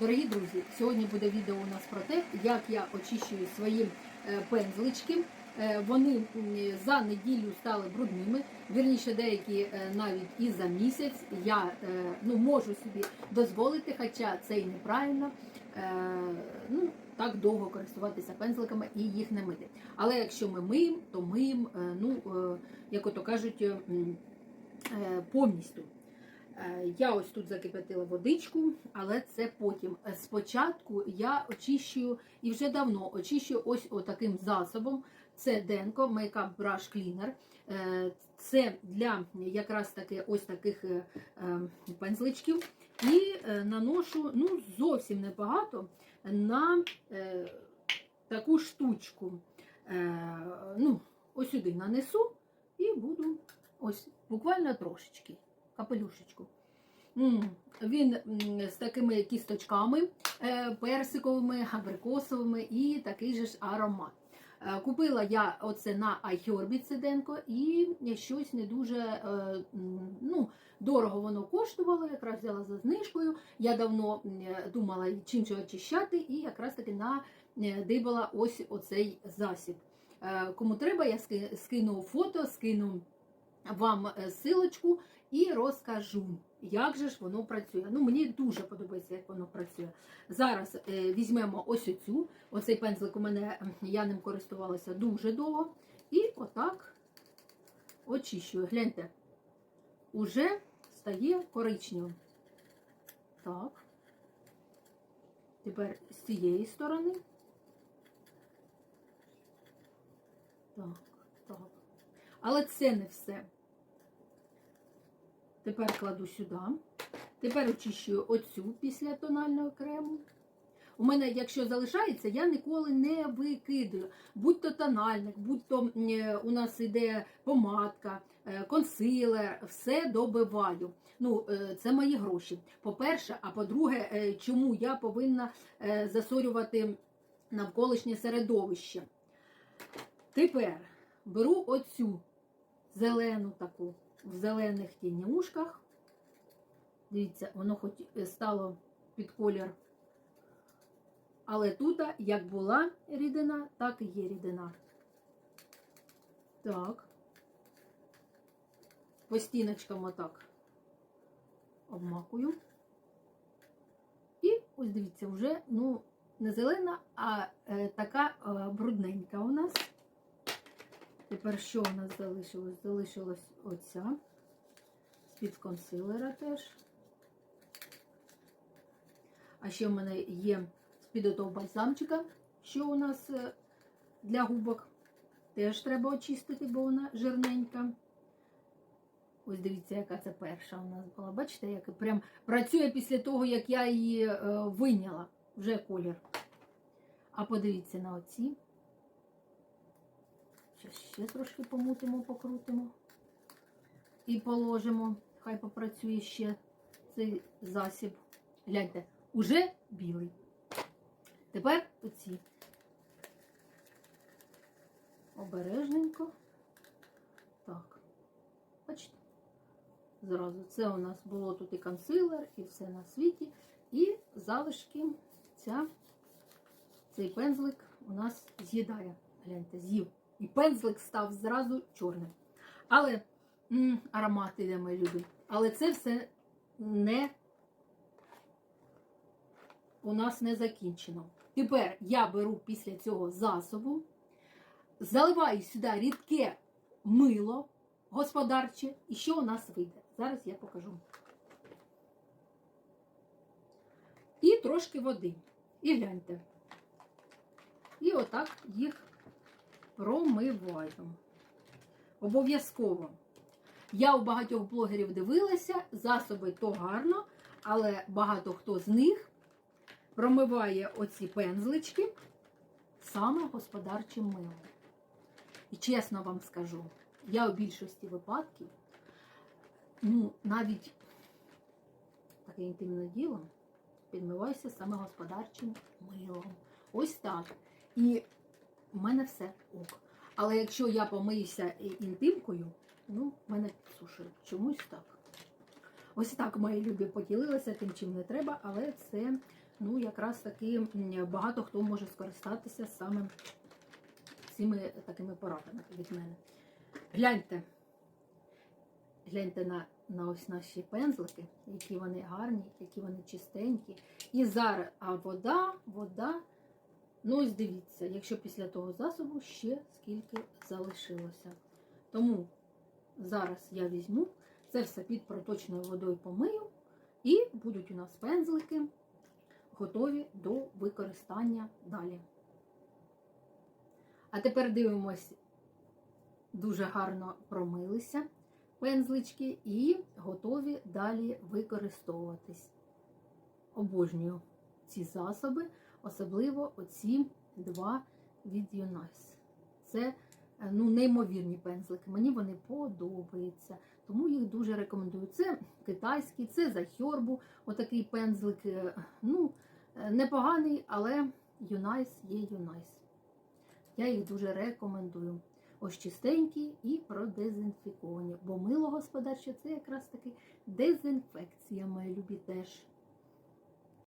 Дорогі друзі, сьогодні буде відео у нас про те, як я очищую свої е, пензлички. Е, Вони за неділю стали брудними. Вірніше, деякі е, навіть і за місяць. Я ну, можу собі дозволити, хоча це і неправильно. Ну, так довго користуватися пензликами і їх не мити. Але якщо ми миємо, то миємо, ну, як ото кажуть, повністю. Е, Я ось тут закипятила водичку, але це потім. Е, Спочатку я очищую і вже давно очищую ось таким засобом. Це Денко Makeup Brush Cleaner. Е, Це для якраз таки ось таких е, е, пензличків. І наношу ну, зовсім небагато на таку штучку. Ну, ось сюди нанесу і буду ось буквально трошечки капелюшечку. Він з такими кісточками е, персиковими, абрикосовими і такий же ж аромат. Е, Купила я оце на iHerb Циденко і щось не дуже е, ну, дорого воно коштувало, якраз взяла за знижкою. Я давно думала, чим же очищати, і якраз таки надибала ось оцей засіб. Кому треба, я скину фото, скину вам силочку і розкажу, як же ж воно працює. Ну, мені дуже подобається, як воно працює. Зараз е, візьмемо ось оцю. Оцей пензлик у мене я ним користувалася дуже довго. І отак очищую. Гляньте, уже стає коричневим. Так. Тепер з цієї сторони. Так, так. Але це не все. Тепер кладу сюди. Тепер очищую оцю після тонального крему. У мене, якщо залишається, я ніколи не викидаю. Будь то тональник, будь то е, у нас іде помадка, е, консилер, все добиваю. Ну, е, це мої гроші. По-перше, а по-друге, чому я повинна засорювати навколишнє середовище. Тепер беру оцю зелену таку в зелених тінюшках. Дивіться, воно хоч стало під колір. Але тут, як була рідина, так і є рідина. Так. По стіночкам отак обмакую. І ось дивіться, вже ну, не зелена, а е, така е, брудненька у нас. Тепер що у нас залишилось? Залишилась оця. З-під консилера теж. А ще в мене є з-під отого бальзамчика, що у нас е, для губок. Теж треба очистити, бо вона жирненька. Ось дивіться, яка це перша у нас була. Бачите, як прям працює після того, як я її е, вийняла. Вже колір. А подивіться на оці. Зараз ще трошки помутимо, покрутимо і положимо. Хай попрацює ще цей засіб. Гляньте, уже білий. Тепер оці. Обережненько. Так. Бачите? Зразу. Це у нас було тут і консилер, і все на світі. І залишки ця, цей пензлик у нас з'їдає. Гляньте, з'їв. І пензлик став зразу чорним. Але м, аромат іде, мої любі. Але це все не у нас не закінчено. Тепер я беру після цього засобу, заливаю сюди рідке мило господарче, і що у нас вийде? Зараз я покажу. І трошки води. І гляньте. І отак їх промиваю. Обов'язково. Я у багатьох блогерів дивилася, засоби то гарно, але багато хто з них промиває оці пензлички саме господарчим милом. І чесно вам скажу, я у більшості випадків, ну, навіть таке інтимне діло, підмиваюся саме господарчим милом. Ось так. І в мене все ок. Але якщо я помиюся інтимкою, ну, мене підсушує. Чомусь так. Ось так мої любі поділилися тим, чим не треба, але це ну, якраз таки багато хто може скористатися саме цими такими порадами від мене. Гляньте, гляньте на, на ось наші пензлики, які вони гарні, які вони чистенькі. І зараз, а вода, вода. Ну, ось дивіться, якщо після того засобу ще скільки залишилося. Тому зараз я візьму це все під проточною водою помию, і будуть у нас пензлики готові до використання далі. А тепер дивимось, дуже гарно промилися пензлички і готові далі використовуватись. Обожнюю ці засоби, особливо оці два від Юнайс. Це е, ну, неймовірні пензлики. Мені вони подобаються, тому їх дуже рекомендую. Це китайський, це за Хьорбу, отакий пензлик. е, Ну, е, непоганий, але Юнайс є Юнайс. Я їх дуже рекомендую. Ось чистенькі і продезінфіковані. Бо мило господарче це якраз таки дезінфекція, мої любі теж.